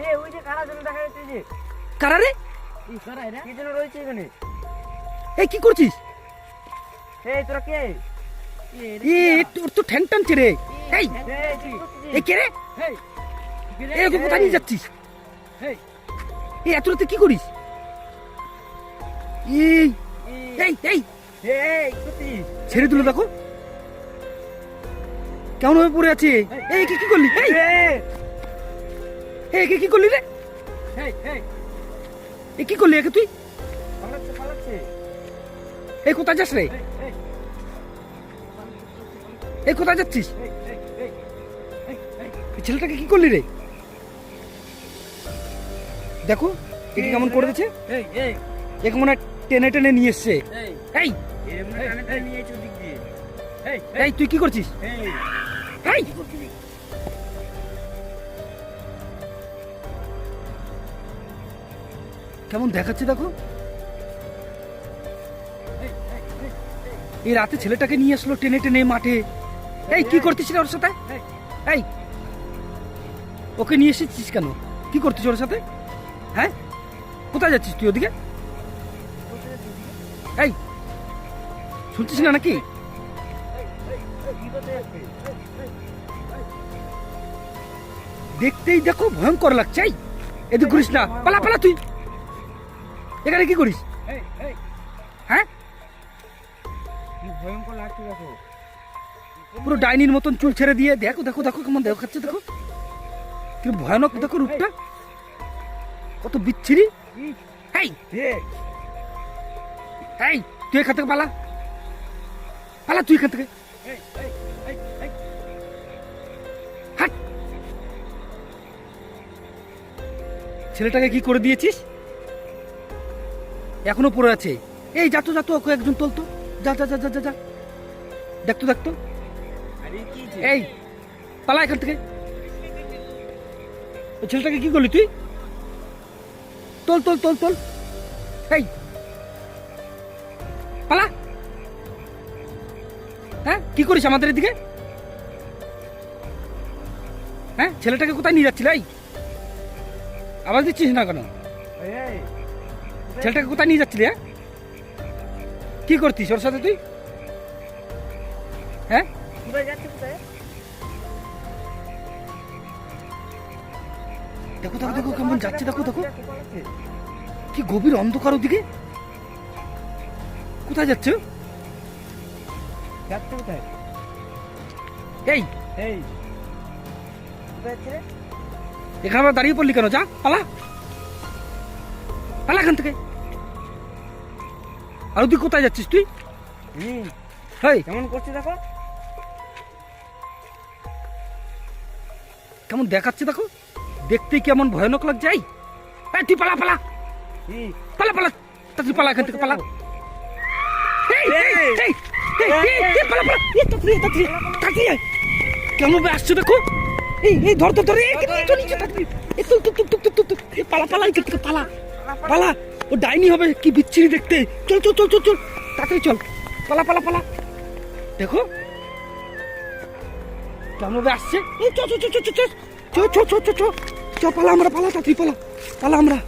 এ ওই যে কারা যেন দেখা যাচ্ছে যে? কারা রে? এই কারা এরা? কি যেন রয়েছে এখানে? এই কি করছিস? এই তোরা কে? এ তোর তো ঠ্যাং টানছে রে এই এই কি করছিস? এই কে রে? এই কি রে? এই ওকে কোথায় নিয়ে যাচ্ছিস? এই। এই এত রাতে কি করিস? এই এই। এই? ছেড়ে দিল দেখো। কেমন ভাবে পড়ে আছে? এই। কি কি করলি? এই। একে কি করলি রে? এ করলি একে তুই? এই কোথায় যাস রে? এই কোথায় যাচ্ছিস? ছেলেটাকে কি করলি রে? দেখো এটি কেমন করে দিচ্ছে? এক মনে টেনে টেনে নিয়ে এসছে। এই তুই কি করছিস? এই কেমন দেখাচ্ছে দেখো। এই রাতে ছেলেটাকে নিয়ে আসলো টেনে টেনে মাঠে। এই কি করতিস ওর সাথে? এই, ওকে নিয়ে এসেছিস কেন? কি করতিস ওর সাথে? হ্যাঁ? কোথায় যাচ্ছিস তুই ওদিকে? এই শুনছিস না নাকি? দেখতেই দেখো ভয়ঙ্কর লাগছে। এদিক করিস না। পালা পালা তুই। এখানে কি করিস? হ্যাঁ? ভয়ঙ্কর লাগছে দেখো। পুরো ডাইনির মতন চুল ছেড়ে দিয়ে দেখো দেখো দেখো কেমন দেখাচ্ছে দেখো। কি ভয়ানক দেখো রূপটা। কত বিচ্ছিরি। এই এই, তুই এখান থেকে পালা। পালা তুই এখান থেকে। ছেলেটাকে কি করে দিয়েছিস? এখনও পড়ে আছে। এই, যা তো যা তো, ওকে একজন তোলতো যা যা যা যা যা দেখতো দেখতো? এই, পালা এখান থেকে। ওই ছেলেটাকে কি করলি তুই? তোল তোল তোল তোল। এই, পালা। হ্যাঁ কি করিস আমাদের এদিকে? হ্যাঁ ছেলেটাকে কোথায় নিয়ে যাচ্ছিল? এই আবার দিচ্ছিস না কেন? ছেলেটাকে কোথায় নিয়ে যাচ্ছিলি হ্যাঁ কি করতিস ওর সাথে তুই হ্যাঁ? দেখো দেখো দেখো কেমন যাচ্ছে দেখো দেখো। কি গভীর অন্ধকার ওদিকে কোথায় যাচ্ছে? যাচ্ছে কোথায়? এই এই? এখানে আবার দাঁড়িয়ে পড়লি কেন যা পালা পালা এখান থেকে। আর তুই কোথায় যাচ্ছিস তুই? কেমন করছিস দেখো? কেমন দেখাচ্ছে দেখো? দেখতে কেমন ভয়ানক লাগছে এই তুই পালা পালা। পালা পালা। তুই পালা এখান থেকে পালা। ইয়ে, ইয়ে, কেমন আসছো দেখো? এই ধর তো ধরে পালা পালা এখান থেকে পালা। পালা ও ডাইনি হবে কি বিচ্ছিরি দেখতে চল চল চল চল চল তাড়াতাড়ি চল পালা পালা পালা দেখো কেমন ভাবে আসছে চল চল চল চল চল চল চল চল চল চ চ চ চ পালা আমরা পালা তাড়াতাড়ি পালা পালা আমরা